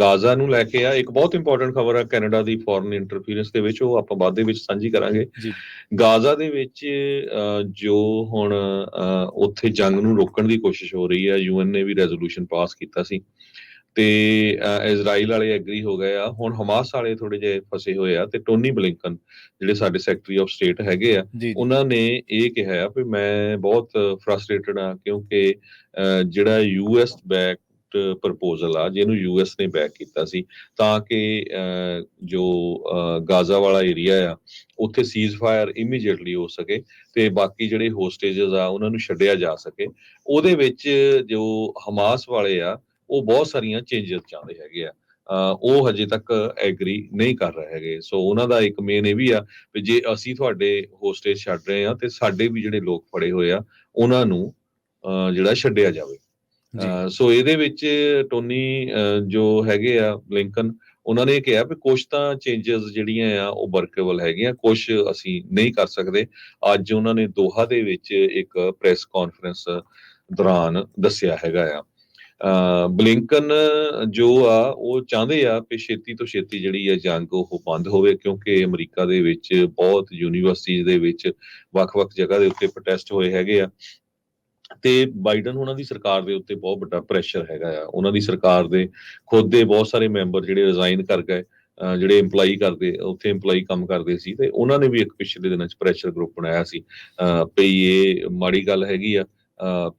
Gaza ਨੂੰ ਲੈ ਕੇ ਆ। ਇੱਕ ਬਹੁਤ ਇੰਪੋਰਟੈਂਟ ਖਬਰ ਆ ਕੈਨੇਡਾ ਦੀ ਫੋਰਨ ਇੰਟਰਫੀਰੈਂਸ ਦੇ ਵਿੱਚ ਉਹ ਆਪਾਂ ਬਾਅਦ ਦੇ ਵਿੱਚ ਸਾਂਝੀ ਕਰਾਂਗੇ। ਜੀ। ਗਾਜ਼ਾ ਦੇ ਵਿੱਚ ਜੋ ਹੁਣ ਉੱਥੇ ਜੰਗ ਨੂੰ ਰੋਕਣ ਦੀ ਕੋਸ਼ਿਸ਼ ਹੋ ਰਹੀ ਹੈ ਯੂਐਨ ਨੇ ਵੀ ਰੈਜ਼ੋਲੂਸ਼ਨ ਪਾਸ ਕੀਤਾ ਸੀ। ਤੇ ਇਜ਼ਰਾਈਲ ਵਾਲੇ ਐਗਰੀ ਹੋ ਗਏ ਆ। ਹੁਣ ਹਮਾਸ ਵਾਲੇ ਥੋੜੇ ਜਿਹੇ ਫਸੇ ਹੋਏ ਆ ਤੇ ਟੋਨੀ ਬਲਿੰਕਨ ਜਿਹੜੇ ਸਾਡੇ ਸੈਕਟਰੀ ਆਫ ਸਟੇਟ ਹੈਗੇ ਆ ਉਹਨਾਂ ਨੇ ਇਹ ਕਿਹਾ ਆ ਵੀ ਮੈਂ ਬਹੁਤ ਫਰਸਟ੍ਰੇਟਡ ਆ ਕਿਉਂਕਿ ਜਿਹੜਾ ਯੂਐਸ ਬੈਕਡ ਪ੍ਰਪੋਜ਼ਲ ਆ, ਜਿਹਨੂੰ ਯੂਐਸ ਨੇ ਬੈਕ ਕੀਤਾ ਸੀ, ਤਾਂ ਕਿ ਜੋ ਗਾਜ਼ਾ ਵਾਲਾ ਏਰੀਆ ਆ, ਉੱਥੇ ਸੀਜ਼ ਫਾਇਰ ਇਮੀਡੀਏਟਲੀ ਹੋ ਸਕੇ ਤੇ ਬਾਕੀ ਜਿਹੜੇ ਹੋਸਟੇਜਸ ਆ, ਉਹਨਾਂ ਨੂੰ ਛੱਡਿਆ ਜਾ ਸਕੇ। ਉਹਦੇ ਵਿੱਚ ਜੋ ਹਮਾਸ ਵਾਲੇ ਆ, ਉਹ ਬਹੁਤ ਸਾਰੀਆਂ ਚੇਂਜਸ ਚਾਹੁੰਦੇ ਹੈਗੇ ਆ। ਉਹ ਹਜੇ ਤੱਕ ਐਗਰੀ ਨਹੀਂ ਕਰ ਰਹੇ ਹੈਗੇ। ਸੋ ਉਹਨਾਂ ਦਾ ਇੱਕ ਮੇਨ ਇਹ ਵੀ ਆ ਵੀ ਜੇ ਅਸੀਂ ਤੁਹਾਡੇ ਹੋਸਟੇਜ ਛੱਡ ਰਹੇ ਆ, ਤੇ ਸਾਡੇ ਵੀ ਜਿਹੜੇ ਲੋਕ ਫੜੇ ਹੋਏ ਆ, ਉਹਨਾਂ ਨੂੰ ਜਿਹੜਾ ਛੱਡਿਆ ਜਾਵੇ। ਸੋ ਇਹਦੇ ਵਿੱਚ ਟੋਨੀ ਜੋ ਹੈਗੇ ਆ ਬਲਿੰਕਨ ਉਹਨਾਂ ਨੇ ਕਿਹਾ ਵੀ ਕੁਝ ਤਾਂ ਚੇਂਜਸ ਜਿਹੜੀਆਂ ਆ ਉਹ ਵਰਕੇਬਲ ਹੈਗੀਆਂ ਕੁਝ ਅਸੀਂ ਨਹੀਂ ਕਰ ਸਕਦੇ। ਅੱਜ ਉਹਨਾਂ ਨੇ ਦੋਹਾ ਦੇ ਵਿੱਚ ਇੱਕ ਪ੍ਰੈਸ ਕਾਨਫਰੰਸ ਦੌਰਾਨ ਦੱਸਿਆ ਹੈਗਾ ਆ। ਬਲਿੰਕਨ ਜੋ ਆ, ਉਹ ਚਾਹੁੰਦੇ ਆ ਕਿ ਛੇਤੀ ਤੋਂ ਛੇਤੀ ਜਿਹੜੀ ਆ ਜੰਗ ਉਹ ਬੰਦ ਹੋਵੇ, ਕਿਉਂਕਿ ਅਮਰੀਕਾ ਦੇ ਵਿੱਚ ਬਹੁਤ ਯੂਨੀਵਰਸਿਟੀਜ਼ ਦੇ ਵਿੱਚ ਵੱਖ-ਵੱਖ ਜਗ੍ਹਾ ਦੇ ਉੱਤੇ ਪ੍ਰੋਟੈਸਟ ਹੋਏ ਹੈਗੇ ਆ। ਤੇ ਬਾਈਡਨ ਉਹਨਾਂ ਦੀ ਸਰਕਾਰ ਦੇ ਉੱਤੇ ਬਹੁਤ ਵੱਡਾ ਪ੍ਰੈਸ਼ਰ ਹੈਗਾ ਆ। ਉਹਨਾਂ ਦੀ ਸਰਕਾਰ ਦੇ ਖੁਦ ਦੇ ਬਹੁਤ ਸਾਰੇ ਮੈਂਬਰ ਜਿਹੜੇ ਰਿਜ਼ਾਈਨ ਕਰ ਗਏ ਜਿਹੜੇ EMPLOYE ਕਰਦੇ ਉੱਥੇ EMPLOYE ਕੰਮ ਕਰਦੇ ਸੀ ਤੇ ਉਹਨਾਂ ਨੇ ਵੀ ਇੱਕ ਪਿਛਲੇ ਦਿਨਾਂ 'ਚ ਪ੍ਰੈਸ਼ਰ ਗਰੁੱਪ ਬਣਾਇਆ ਸੀ। ਵੀ ਇਹ ਮਾੜੀ ਗੱਲ ਹੈਗੀ ਆ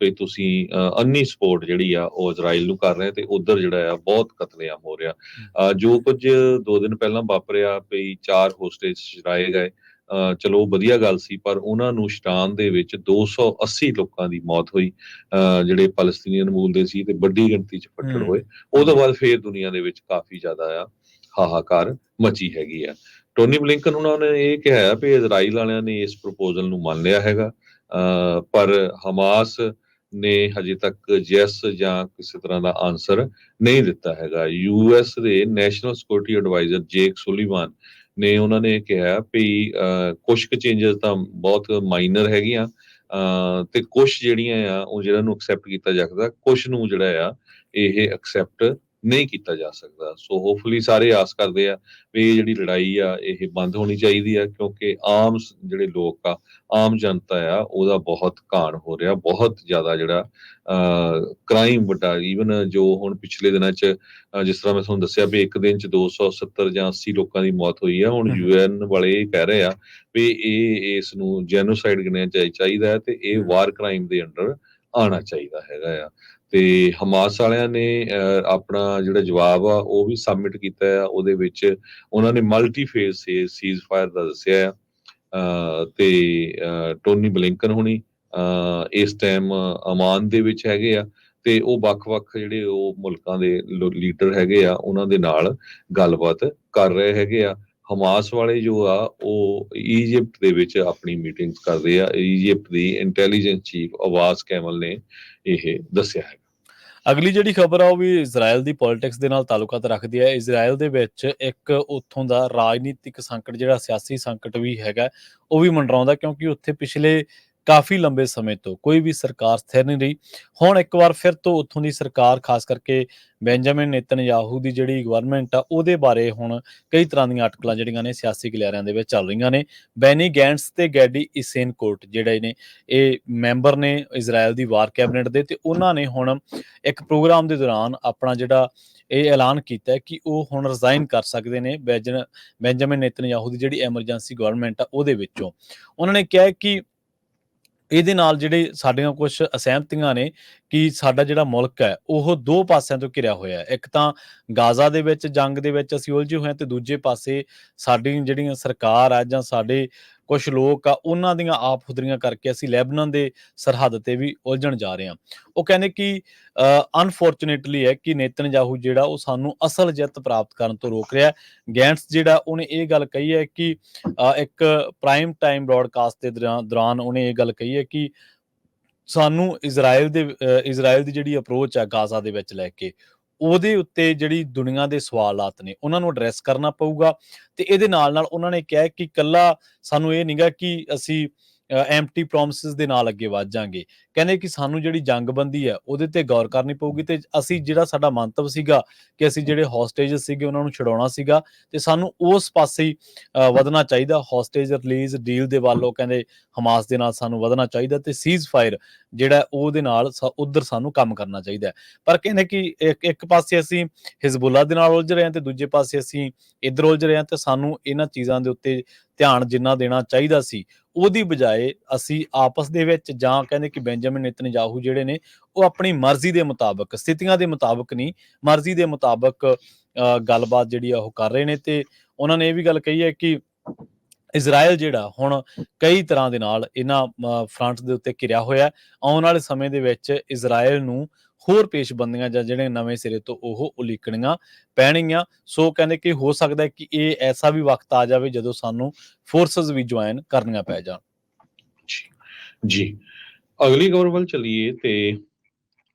ਵੀ ਤੁਸੀਂ ਅੰਨੀ ਸਪੋਰਟ ਜਿਹੜੀ ਆ ਉਹ ਇਜ਼ਰਾਈਲ ਨੂੰ ਕਰ ਰਹੇ ਤੇ ਉਧਰ ਜਿਹੜਾ ਆ ਬਹੁਤ ਕਤਲੇਆਮ ਹੋ ਰਿਹਾ। ਜੋ ਕੁਝ ਦੋ ਦਿਨ ਪਹਿਲਾਂ ਵਾਪਰਿਆ ਵੀ ਚਾਰ ਹੋਸਟੇਜ ਛੁਡਾਏ ਗਏ ਚਲੋ ਵਧੀਆ ਗੱਲ ਸੀ ਪਰ ਉਹਨਾਂ ਨੂੰ ਸ਼ਟਾਨ ਦੇ ਵਿੱਚ 280 ਲੋਕਾਂ ਦੀ ਮੌਤ ਹੋਈ। ਜਿਹੜੇ ਪੈਲਸਤੀਨੀਅਨ ਮੂਲ ਦੇ ਸੀ ਤੇ ਵੱਡੀ ਗਿਣਤੀ 'ਚ ਫੱਟੜ। ਹੋਏ। ਉਹ ਤੋਂ ਬਾਅਦ ਫੇਰ ਦੁਨੀਆ ਦੇ ਵਿੱਚ ਕਾਫੀ ਜ਼ਿਆਦਾ ਆ ਹਾਹਾਕਾਰ ਮਚੀ ਹੈਗੀ ਆ। ਟੋਨੀ ਬਲਿੰਕਨ ਉਹਨਾਂ ਨੇ ਇਹ ਕਿਹਾ ਹੈ ਵੀ ਇਜ਼ਰਾਈਲ ਵਾਲਿਆਂ ਨੇ ਇਸ ਪ੍ਰਪੋਜ਼ਲ ਨੂੰ ਮੰਨ ਲਿਆ ਹੈਗਾ। ਪਰ ਹਮਾਸ ਨੇ ਹਜੇ ਤੱਕ ਯੈਸ ਜਾਂ ਕਿਸੇ ਤਰ੍ਹਾਂ ਦਾ ਆਨਸਰ ਨਹੀਂ ਦਿੱਤਾ ਹੈਗਾ। ਯੂਐਸ ਦੇ national security adviser Jake Sullivan ਨੇ ਉਹਨਾਂ ਨੇ ਕਿਹਾ ਵੀ ਕੁਝ ਕੁ ਚੇਂਜਸ ਤਾਂ ਬਹੁਤ ਮਾਈਨਰ ਹੈਗੀਆਂ, ਅਹ, ਤੇ ਕੁਝ ਜਿਹੜੀਆਂ ਆ ਉਹ ਜਿਹੜਾ ਨੂੰ ਐਕਸੈਪਟ ਕੀਤਾ ਜਾ ਸਕਦਾ ਕੁਝ ਨੂੰ ਜਿਹੜਾ ਆ ਇਹ ਐਕਸੈਪਟ ਨਹੀਂ ਕੀਤਾ ਜਾ ਸਕਦਾ ਸੋ ਹੋਪਫੁਲੀ ਸਾਰੇ ਆਸ ਕਰਦੇ ਆ ਵੀ ਇਹ ਜਿਹੜੀ ਲੜਾਈ ਆ ਇਹ ਬੰਦ ਹੋਣੀ ਚਾਹੀਦੀ ਆ ਕਿਉਂਕਿ ਆਮ ਜਿਹੜੇ ਲੋਕ ਆ ਆਮ ਜਨਤਾ ਆ ਉਹਦਾ ਬਹੁਤ ਘਾਣ ਹੋ ਰਿਹਾ ਬਹੁਤ ਜ਼ਿਆਦਾ ਜਿਹੜਾ ਕ੍ਰਾਈਮ ਵੱਡਾ ਈਵਨ ਜੋ ਹੁਣ ਪਿਛਲੇ ਦਿਨਾਂ 'ਚ ਜਿਸ ਤਰ੍ਹਾਂ ਮੈਂ ਤੁਹਾਨੂੰ ਦੱਸਿਆ ਵੀ ਇੱਕ ਦਿਨ 'ਚ 270 ਜਾਂ 80 ਲੋਕਾਂ ਦੀ ਮੌਤ ਹੋਈ ਆ ਹੁਣ। ਯੂਐਨ ਵਾਲੇ ਇਹ ਕਹਿ ਰਹੇ ਆ ਵੀ ਇਹ ਇਸ ਨੂੰ ਜੈਨੋਸਾਈਡ ਗਿਣਿਆ ਚਾਹੀ- ਚਾਹੀਦਾ ਹੈ ਤੇ ਇਹ। ਵਾਰ ਕ੍ਰਾਈਮ ਦੇ ਅੰਡਰ ਆਉਣਾ ਚਾਹੀਦਾ ਹੈਗਾ ਆ ਤੇ ਹਮਾਸ ਵਾਲਿਆਂ ਨੇ ਆਪਣਾ ਜਿਹੜਾ ਜਵਾਬ ਆ ਉਹ ਵੀ ਸਬਮਿਟ ਕੀਤਾ ਆ ਉਹਦੇ ਵਿੱਚ ਉਹਨਾਂ ਨੇ ਮਲਟੀ ਫੇਜ਼ ਸੀਜ਼ ਫਾਇਰ ਦਾ ਦੱਸਿਆ ਆ। ਤੇ ਟੋਨੀ ਬਲਿੰਕਨ ਹੁਣੀ ਅਹ, ਇਸ ਟਾਈਮ ਅਮਾਨ ਦੇ ਵਿੱਚ ਹੈਗੇ ਆ ਤੇ ਉਹ ਵੱਖ-ਵੱਖ ਜਿਹੜੇ ਉਹ ਮੁਲਕਾਂ ਦੇ ਲੀਡਰ ਹੈਗੇ ਆ ਉਹਨਾਂ ਦੇ ਨਾਲ ਗੱਲਬਾਤ ਕਰ ਰਹੇ ਹੈਗੇ ਆ। ਹਮਾਸ ਵਾਲੇ ਜੋ ਆ ਉਹ ਈਜਿਪਟ ਦੇ ਵਿੱਚ ਆਪਣੀ ਮੀਟਿੰਗਸ ਕਰਦੇ ਆ। ਈਜਿਪਟ ਦੀ ਇੰਟੈਲੀਜੈਂਸ ਚੀਫ ਅਵਾਸ ਕੈਮਲ ਨੇ ਇਹ ਦੱਸਿਆ ਹੈ। ਅਗਲੀ ਜਿਹੜੀ ਖਬਰ ਆ ਉਹ ਵੀ ਇਜ਼ਰਾਈਲ ਦੀ ਪੋਲਿਟਿਕਸ ਦੇ ਨਾਲ ਤਾਲੁਕਾਤ ਰੱਖਦੀ ਹੈ। ਇਜ਼ਰਾਈਲ ਦੇ ਵਿੱਚ ਇੱਕ ਉੱਥੋਂ ਦਾ ਰਾਜਨੀਤਿਕ ਸੰਕਟ, ਜਿਹੜਾ ਸਿਆਸੀ ਸੰਕਟ ਵੀ ਹੈਗਾ, ਉਹ ਵੀ ਮੰਡਰਾਉਂਦਾ ਕਿਉਂਕਿ ਉੱਥੇ ਪਿਛਲੇ ਕਾਫੀ ਲੰਬੇ ਸਮੇਂ ਤੋਂ ਕੋਈ ਵੀ ਸਰਕਾਰ ਸਥਿਰ ਨਹੀਂ ਰਹੀ। ਹੁਣ ਇੱਕ ਵਾਰ ਫਿਰ ਤੋਂ ਉੱਥੋਂ ਦੀ ਸਰਕਾਰ, ਖਾਸ ਕਰਕੇ ਬੈਂਜਾਮਿਨ ਨੇਤਨਯਾਹੂ ਦੀ ਜਿਹੜੀ ਗਵਰਨਮੈਂਟ ਆ, ਉਹਦੇ ਬਾਰੇ ਹੁਣ ਕਈ ਤਰ੍ਹਾਂ ਦੀਆਂ ਅਟਕਲਾਂ ਜਿਹੜੀਆਂ ਨੇ ਸਿਆਸੀ ਗਲਿਆਰਿਆਂ ਦੇ ਵਿੱਚ ਚੱਲ ਰਹੀਆਂ ਨੇ। ਬੈਨੀ ਗੈਂਟਸ ਤੇ ਗੈਡੀ ਇਸੇਨਕੋਟ ਜਿਹੜੇ ਨੇ, ਇਹ ਮੈਂਬਰ ਨੇ ਇਜ਼ਰਾਈਲ ਦੀ ਵਾਰ ਕੈਬਨਿਟ ਦੇ ਤੇ ਉਹਨਾਂ ਨੇ ਹੁਣ ਇੱਕ ਪ੍ਰੋਗਰਾਮ ਦੇ ਦੌਰਾਨ ਆਪਣਾ ਜਿਹੜਾ ਇਹ ਐਲਾਨ ਕੀਤਾ ਹੈ ਕਿ ਉਹ ਹੁਣ ਰਿਜ਼ਾਈਨ ਕਰ ਸਕਦੇ ਨੇ ਬੈਜਨ, ਬੈਂਜਾਮਿਨ ਨੇਤਨਯਾਹੂ ਦੀ ਜਿਹੜੀ ਐਮਰਜੈਂਸੀ ਗਵਰਨਮੈਂਟ ਆ, ਉਹਦੇ ਵਿੱਚੋਂ। ਉਹਨਾਂ ਨੇ ਕਿਹਾ ਕਿ ਇਹਦੇ ਨਾਲ ਜਿਹੜੇ ਸਾਡੀਆਂ ਕੁਝ ਅਸਹਿਮਤੀਆਂ ਨੇ ਕਿ ਸਾਡਾ ਜਿਹੜਾ ਮੁਲਕ ਹੈ, ਉਹ ਦੋ ਪਾਸਿਆਂ ਤੋਂ ਘਿਰਿਆ ਹੋਇਆ ਹੈ। ਇੱਕ ਤਾਂ ਗਾਜ਼ਾ ਦੇ ਵਿੱਚ ਜੰਗ ਦੇ ਵਿੱਚ ਅਸੀਂ ਉਲਝੇ ਹੋਏ ਹਾਂ ਤੇ ਦੂਜੇ ਪਾਸੇ ਸਾਡੀ ਜਿਹੜੀਆਂ ਸਰਕਾਰ ਆ ਜਾਂ ਸਾਡੇ ਕੁਝ ਲੋਕ ਆ ਉਹਨਾਂ ਦੀਆਂ ਆਪ ਹੁਦਰੀਆਂ ਕਰਕੇ ਅਸੀਂ ਲੈਬਨਾਨ ਦੇ ਸਰਹੱਦ ਤੇ ਵੀ ਉਲਝਣ ਜਾ ਰਹੇ ਹਾਂ। ਉਹ ਕਹਿੰਦੇ ਕਿ ਅਨਫੋਰਚੂਨੇਟਲੀ ਹੈ ਕਿ ਨੇਤਨਯਾਹੂ ਜਿਹੜਾ ਉਹ ਸਾਨੂੰ ਅਸਲ ਜਿੱਤ ਪ੍ਰਾਪਤ ਕਰਨ ਤੋਂ ਰੋਕ ਰਿਹਾ ਗੈਂਟਸ ਜਿਹੜਾ ਉਹਨੇ ਇਹ ਗੱਲ ਕਹੀ ਹੈ ਕਿ ਇੱਕ ਪ੍ਰਾਈਮ ਟਾਈਮ ਬ੍ਰੌਡਕਾਸਟ ਦੇ ਦੌਰਾਨ- ਉਹਨੇ ਇਹ ਗੱਲ ਕਹੀ ਹੈ ਕਿ ਸਾਨੂੰ ਇਜ਼ਰਾਈਲ ਦੇ ਅ, ਇਜ਼ਰਾਈਲ ਦੀ ਜਿਹੜੀ ਅਪਰੋਚ ਆ ਗਾਜ਼ਾ ਦੇ ਵਿੱਚ ਲੈ ਕੇ ਉਹਦੇ ਉੱਤੇ ਜਿਹੜੀ ਦੁਨੀਆ ਦੇ ਸਵਾਲਾਤ ਨੇ, ਉਹਨਾਂ ਨੂੰ ਐਡਰੈਸ ਕਰਨਾ ਪਊਗਾ ਤੇ ਇਹਦੇ ਨਾਲ ਨਾਲ ਉਹਨਾਂ ਨੇ ਕਿਹਾ ਕਿ ਕੱਲਾ ਸਾਨੂੰ ਇਹ ਨਹੀਂਗਾ ਕਿ ਅਸੀਂ ਐਮਟੀ ਪ੍ਰੋਮਿਸਸ ਦੇ ਨਾਲ ਅੱਗੇ ਵਧ ਜਾਾਂਗੇ। ਕਹਿੰਦੇ ਕਿ ਸਾਨੂੰ ਜਿਹੜੀ ਜੰਗਬੰਦੀ ਹੈ, ਉਹਦੇ ਤੇ ਗੌਰ ਕਰਨੀ ਪਊਗੀ ਤੇ ਅਸੀਂ ਜਿਹੜਾ ਸਾਡਾ ਮੰਤਵ ਸੀਗਾ ਕਿ ਅਸੀਂ ਜਿਹੜੇ ਹੌਸਟੇਜ ਸੀਗੇ, ਉਹਨਾਂ ਨੂੰ ਛਡਾਉਣਾ ਸੀਗਾ ਤੇ ਸਾਨੂੰ ਉਸ ਪਾਸੇ ਵਧਣਾ ਚਾਹੀਦਾ। ਹੌਸਟੇਜ ਰਿਲੀਜ਼ ਡੀਲ ਦੇ ਵੱਲੋਂ ਕਹਿੰਦੇ ਹਮਾਸ ਦੇ ਨਾਲ ਸਾਨੂੰ ਵਧਣਾ ਚਾਹੀਦਾ ਤੇ ਸੀਜ਼ ਫਾਇਰ ਜਿਹੜਾ ਉਹਦੇ ਨਾਲ ਉਧਰ ਸਾਨੂੰ ਕੰਮ ਕਰਨਾ ਚਾਹੀਦਾ ਪਰ ਕਹਿੰਦੇ ਕਿ ਇੱਕ ਪਾਸੇ ਅਸੀਂ ਹਿਜ਼ਬੁੱਲਾ ਦੇ ਨਾਲ ਉਲਝ ਰਹੇ ਹਾਂ ਤੇ ਦੂਜੇ ਪਾਸੇ ਅਸੀਂ ਇੱਧਰ ਉਲਝ ਰਹੇ ਹਾਂ ਤੇ ਸਾਨੂੰ ਇਹਨਾਂ ਚੀਜ਼ਾਂ ਦੇ ਉੱਤੇ ਧਿਆਨ ਜਿੰਨਾ ਦੇਣਾ ਚਾਹੀਦਾ ਸੀ, ਉਹਦੀ ਬਜਾਏ ਅਸੀਂ ਆਪਸ ਦੇ ਵਿੱਚ ਜਾਂ ਕਹਿੰਦੇ ਕਿ ਬੈਂਜਾਮਿਨ ਨੇਤਨਯਾਹੂ ਜਿਹੜੇ ਨੇ, ਉਹ ਆਪਣੀ ਮਰਜ਼ੀ ਦੇ ਮੁਤਾਬਕ, ਸਥਿਤੀਆਂ ਦੇ ਮੁਤਾਬਕ ਨਹੀਂ, ਮਰਜ਼ੀ ਦੇ ਮੁਤਾਬਕ ਗੱਲਬਾਤ ਜਿਹੜੀ ਆ ਉਹ ਕਰ ਰਹੇ ਨੇ ਤੇ ਉਹਨਾਂ ਨੇ ਇਹ ਵੀ ਗੱਲ ਕਹੀ ਹੈ ਕਿ ਇਜ਼ਰਾਈਲ ਜਿਹੜਾ ਹੁਣ ਕਈ ਤਰ੍ਹਾਂ ਦੇ ਨਾਲ ਇਹਨਾਂ ਫਰੰਟ ਦੇ ਉੱਤੇ ਘਿਰਿਆ ਹੋਇਆ ਆਉਣ ਵਾਲੇ ਸਮੇਂ ਦੇ ਵਿੱਚ ਇਜ਼ਰਾਈਲ ਨੂੰ ਹੋਰ ਪੇਸ਼ਬੰਦੀਆਂ ਜਾਂ ਜਿਹੜੇ ਨਵੇਂ ਸਿਰੇ ਤੋਂ ਉਹ ਉਲੀਕਣੀਆਂ ਪੈਣਗੀਆਂ। ਸੋ ਕਹਿੰਦੇ ਕਿ ਹੋ ਸਕਦਾ ਹੈ ਕਿ ਇਹ ਐਸਾ ਵੀ ਵਕਤ ਆ ਜਾਵੇ ਜਦੋਂ ਸਾਨੂੰ ਫੋਰਸਸ ਵੀ ਜੁਆਇਨ ਕਰਨੀਆਂ ਪੈ ਜਾਣ। ਜੀ। ਅਗਲੀ ਖਬਰ ਵੱਲ ਚਲੀਏ ਤੇ